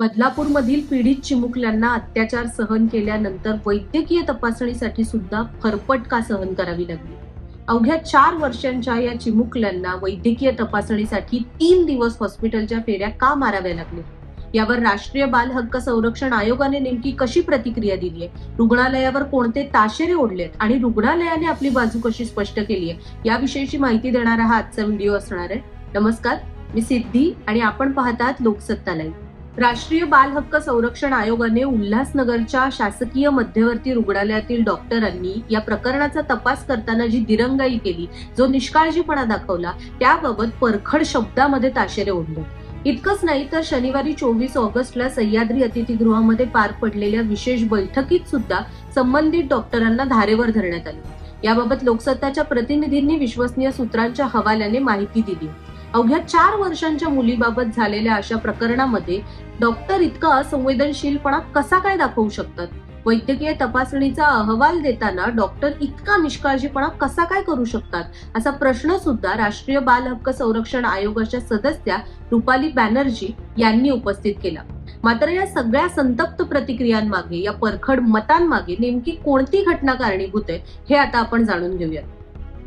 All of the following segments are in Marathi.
बदलापूरमधील पीडित चिमुकल्यांना अत्याचार सहन केल्यानंतर वैद्यकीय तपासणीसाठी सुद्धा फरफट का सहन करावी लागली? अवघ्या चार वर्षांच्या या चिमुकल्यांना वैद्यकीय तपासणीसाठी तीन दिवस हॉस्पिटलच्या फेऱ्या का माराव्या लागल्या? यावर राष्ट्रीय बाल हक्क संरक्षण आयोगाने नेमकी कशी प्रतिक्रिया दिली आहे रुग्णालयावर कोणते ताशेरे ओढलेत? आणि रुग्णालयाने आपली बाजू कशी स्पष्ट केली आहे याविषयीची माहिती देणारा हा आजचा व्हिडिओ असणार आहे. नमस्कार मी सिद्धी आणि आपण पाहतात लोकसत्ता लाईव्ह. राष्ट्रीय बाल हक्क संरक्षण आयोगाने उल्हासनगरच्या शासकीय मध्यवर्ती रुग्णालयातील डॉक्टरांनी या प्रकरणाचा तपास करताना जी दिरंगाई केली जो निष्काळजीपणा दाखवला त्याबाबत परखड शब्दामध्ये ताशेरे ओढले. इतकंच नाही तर शनिवारी चोवीस ऑगस्टला सह्याद्री अतिथीगृहामध्ये पार पडलेल्या विशेष बैठकीत सुद्धा संबंधित डॉक्टरांना धारेवर धरण्यात आले. याबाबत लोकसत्ताच्या प्रतिनिधींनी विश्वसनीय सूत्रांच्या हवाल्याने माहिती दिली. अवघ्या चार वर्षांच्या मुलीबाबत झालेल्या अशा प्रकरणामध्ये डॉक्टर इतका असंवेदनशीलपणा कसा काय दाखवू शकतात? वैद्यकीय तपासणीचा अहवाल देताना डॉक्टर इतका निष्काळजीपणा कसा काय करू शकतात? असा प्रश्न सुद्धा राष्ट्रीय बाल हक्क संरक्षण आयोगाच्या सदस्या रुपाली बॅनर्जी यांनी उपस्थित केला. मात्र या सगळ्या संतप्त प्रतिक्रियांमागे या परखड मतांमागे नेमकी कोणती घटना कारणीभूत आहे हे आता आपण जाणून घेऊयात.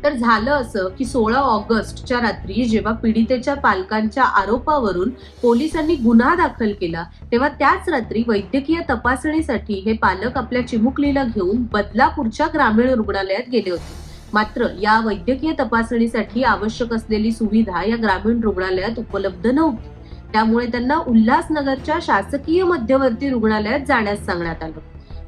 तर झालं असं की सोळा ऑगस्टच्या रात्री जेव्हा पीडितेच्या पालकांच्या आरोपावरून पोलिसांनी गुन्हा दाखल केला तेव्हा त्याच रात्री वैद्यकीय तपासणीसाठी हे पालक आपल्या चिमुकलीला घेऊन बदलापूरच्या ग्रामीण रुग्णालयात गेले होते. मात्र या वैद्यकीय तपासणीसाठी आवश्यक असलेली सुविधा या ग्रामीण रुग्णालयात उपलब्ध नव्हती. त्यामुळे त्यांना उल्हासनगरच्या शासकीय मध्यवर्ती रुग्णालयात जाण्यास सांगण्यात आलं.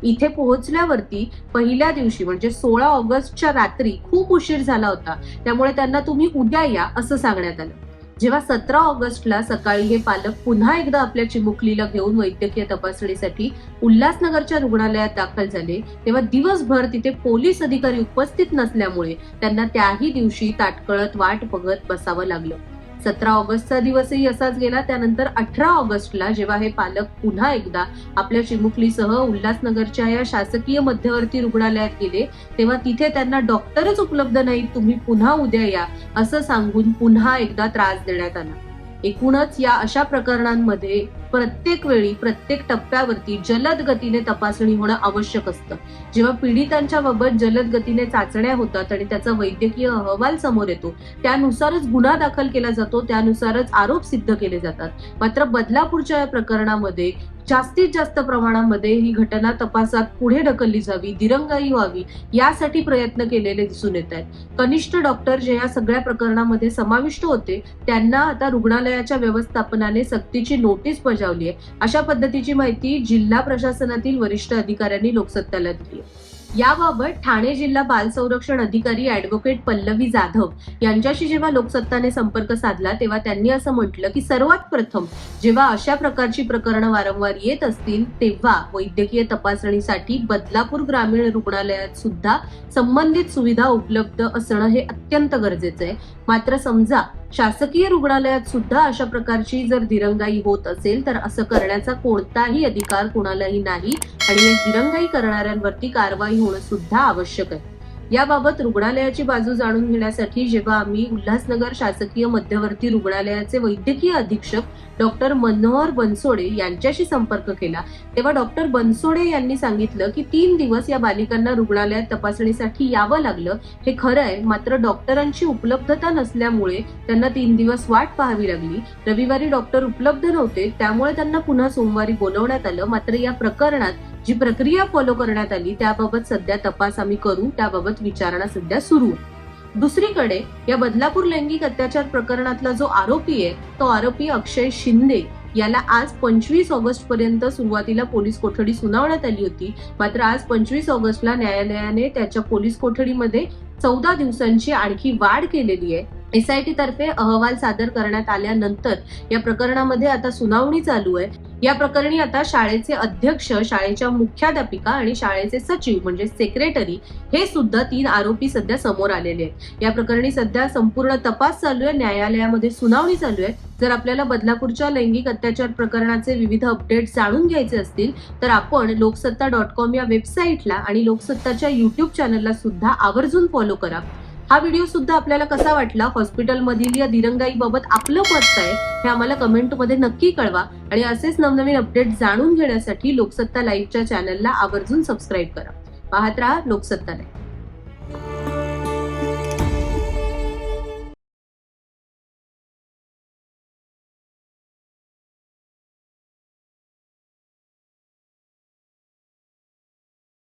इथे पोहोचल्यावरती पहिल्या दिवशी म्हणजे सोळा ऑगस्टच्या रात्री खूप उशीर झाला होता. त्यामुळे त्यांना तुम्ही उद्या या असं सांगण्यात आलं. जेव्हा सतरा ऑगस्टला सकाळी हे पालक पुन्हा एकदा आपल्या चिमुकलीला घेऊन वैद्यकीय तपासणीसाठी उल्हासनगरच्या रुग्णालयात दाखल झाले तेव्हा दिवसभर तिथे पोलीस अधिकारी उपस्थित नसल्यामुळे त्यांना त्याही दिवशी ताटकळत वाट बघत बसावं लागलं. सतरा ऑगस्टचा दिवसही असाच गेला. त्यानंतर अठरा ऑगस्टला जेव्हा हे पालक पुन्हा एकदा आपल्या चिमुकलीसह उल्हासनगरच्या या शासकीय मध्यवर्ती रुग्णालयात गेले तेव्हा तिथे त्यांना डॉक्टरच उपलब्ध नाहीत तुम्ही पुन्हा उद्या या असं सांगून पुन्हा एकदा त्रास देण्यात आला. एकूणच या अशा प्रकरणांमध्ये प्रत्येक वेळी प्रत्येक टप्प्यावरती जलद गतीने तपासणी होणं आवश्यक असतं. जेव्हा पीडितांच्या बाबत जलद गतीने चाचण्या होतात आणि त्याचा वैद्यकीय अहवाल समोर येतो त्यानुसारच गुन्हा दाखल केला जातो त्यानुसारच आरोप सिद्ध केले जातात. मात्र बदलापूरच्या या प्रकरणामध्ये जास्तीत जास्त प्रमाणामध्ये ही घटना तपासात पुढे ढकलली जावी दिरंगाई व्हावी यासाठी प्रयत्न केलेले दिसून येत आहेत. कनिष्ठ डॉक्टर जे या सगळ्या प्रकरणामध्ये समाविष्ट होते त्यांना आता रुग्णालयाच्या व्यवस्थापनाने सक्तीची नोटीस बजावली आहे अशा पद्धतीची माहिती जिल्हा प्रशासनातील वरिष्ठ अधिकाऱ्यांनी लोकसत्ताला दिली याबाबत ठाणे जिल्हा बाल संरक्षण अधिकारी ऍडव्होकेट पल्लवी जाधव यांच्याशी जेव्हा लोकसत्ताने संपर्क साधला तेव्हा त्यांनी असं म्हटलं की सर्वात प्रथम जेव्हा अशा प्रकारची प्रकरणं वारंवार येत असतील तेव्हा वैद्यकीय तपासणीसाठी बदलापूर ग्रामीण रुग्णालयात सुद्धा संबंधित सुविधा उपलब्ध असणं हे अत्यंत गरजेचं आहे. मात्र समजा शासकीय रुग्णालयात सुद्धा अशा प्रकारची जर दिरंगाई होत असेल तर असं करण्याचा कोणताही अधिकार कोणालाही नाही. आणि दिरंगाई करणाऱ्यांवरती कारवाई होणं सुद्धा आवश्यक आहे. याबाबत रुग्णालयाची बाजू जाणून घेण्यासाठी जेव्हा आम्ही उल्हासनगर शासकीय मध्यवर्ती रुग्णालयाचे वैद्यकीय अधीक्षक डॉक्टर मनोहर बनसोडे यांच्याशी संपर्क केला तेव्हा डॉक्टर बनसोडे यांनी सांगितलं की तीन दिवस या बालिकांना रुग्णालयात तपासणीसाठी यावं लागलं. हे खरं आहे मात्र डॉक्टरांची उपलब्धता नसल्यामुळे त्यांना तीन दिवस वाट पाहावी लागली. रविवारी डॉक्टर उपलब्ध नव्हते त्यामुळे त्यांना पुन्हा सोमवारी बोलवण्यात आलं. मात्र या प्रकरणात जी प्रक्रिया फॉलो करण्यात आली त्याबाबत सध्या तपास आम्ही करू त्याबाबत विचारणा सध्या सुरू दुसरीकडे या बदलापूर लैंगिक अत्याचार प्रकरणातला जो आरोपी आहे तो आरोपी अक्षय शिंदे याला आज पंचवीस ऑगस्ट पर्यंत सुरुवातीला पोलीस कोठडी सुनावण्यात आली होती. मात्र आज पंचवीस ऑगस्टला न्यायालयाने त्याच्या पोलीस कोठडीमध्ये चौदा दिवसांची आणखी वाढ केलेली आहे. एसआयटी तर्फे अहवाल सादर करण्यात आल्यानंतर या प्रकरणामध्ये आता सुनावणी चालू आहे. या प्रकरणी आता शाळेचे अध्यक्ष शाळेच्या मुख्याध्यापिका आणि शाळेचे सचिव म्हणजे सेक्रेटरी हे सुद्धा तीन आरोपी सध्या समोर आलेले आहेत. या प्रकरणी सध्या संपूर्ण तपास चालू आहे. न्यायालयामध्ये सुनावणी चालू आहे. जर आपल्याला बदलापूरच्या लैंगिक अत्याचार प्रकरणाचे विविध अपडेट जाणून घ्यायचे असतील तर आपण लोकसत्ता डॉट कॉम या वेबसाईटला आणि लोकसत्ताच्या युट्यूब चॅनलला सुद्धा आवर्जून फॉलो करा. हा व्हिडिओ सुद्धा आपल्याला कसा वाटला? हॉस्पिटलमधील या दिरंगाईबाबत आपलं मत काय? हे आम्हाला कमेंटमध्ये नक्की कळवा. आणि असेच नवनवीन अपडेट जाणून घेण्यासाठी लोकसत्ता लाईव्हच्या चॅनलला आवर्जून सबस्क्राईब करा. पाहत राहा लोकसत्ता लाईव्ह